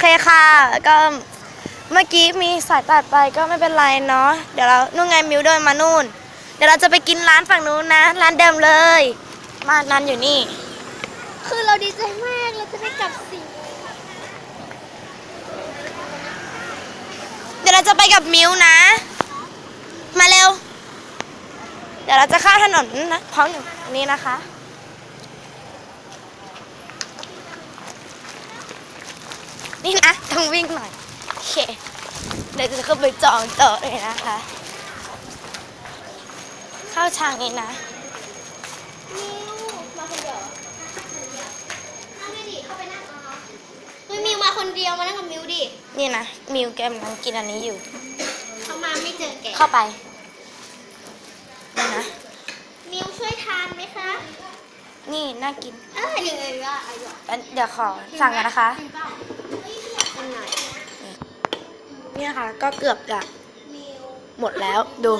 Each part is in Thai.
เคค่ะ ก็เมื่อกี้มีสายตัดไปก็ไม่เป็นไรเนาะ เดี๋ยวเรา นู่นไงมิวเดินมานู่น เดี๋ยวเราจะไปกินร้านฝั่งนู้นนะ ร้านเดิมเลย มาร้านอยู่นี่ คือเราดีใจมาก เราจะได้กลับสิเดี๋ยวเราจะไปกับมิวนะ มาเร็ว เดี๋ยวเราจะข้ามถนนนะพร้อมอยู่นี้นะคะ นี่นะ ต้องวิ่งหน่อย โอเค เดี๋ยวจะเข้าไปจองโต๊ะเลยนะคะ เข้าทางนี้นะมิวมาคนเดียวนั่งไม่ดิเข้าไปนั่งอ๋อเฮ้ยมิวมาคนเดียวมานั่งกับมิวดิ นี่นะ มิวแกกำลังกินอันนี้อยู่ เขามาไม่เจอแก เข้าไปนี่นะ มิวช่วยทานไหมคะ นี่น่ากิน เออยังไงวะอายุเดี๋ยวขอสั่งกันนะคะอันไหน เนี่ยค่ะ ก็เกือบจะมิวหมดแล้วดู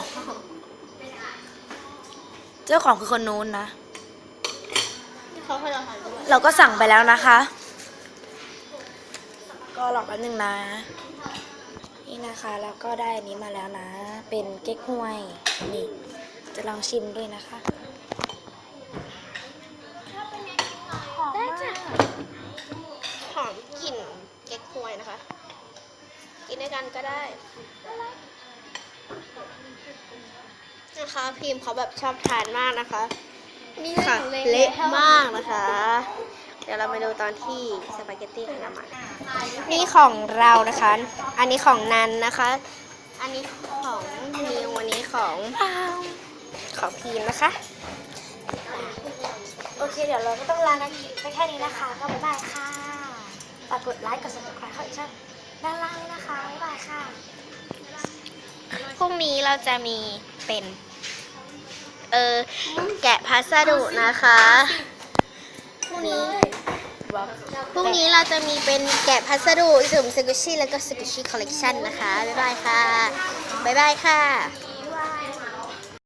เจ้าของคือคนนู้นนะเขาให้เราทานด้วยเราก็สั่งไปแล้วนะคะ ก็รอแป๊บนึงนะ นี่นะคะแล้วก็ได้อันนี้มาแล้วนะ เป็นเก๊กฮวย นี่ จะลองชิมด้วยนะคะได้จ้ะหอมกลิ่นเก๊กฮวยนะคะ กินด้วยกันก็ได้นะคะ พิมพ์เขาแบบชอบทานมากนะคะนี่ค่ะเละมากนะคะ เดี๋ยวเรามาดูตอนที่สปาเกตตี้ของเรามานี่ของเรานะคะ อันนี้ของนันนะคะ อันนี้ของนิวอันนี้ของของพีมนะคะ โอเค เดี๋ยวเราก็ต้องลากันไปแค่นี้นะคะ ก็บ๊ายบายค่ะฝากกดไลค์กด subscribe เข้าอีกช่อง ด้านล่างด้วยนะคะบ๊ายบายค่ะพรุ่งนี้เราจะมีเป็น เออแกะพัสดุนะคะพรุ่งนี้พรุ่งนี้เราจะมีเป็นแกะพัสดุสุ่มสกุชชี่แล้วก็สกุชชี่คอลเลกชันนะคะ บ๊ายบายค่ะ บ๊ายบายค่ะ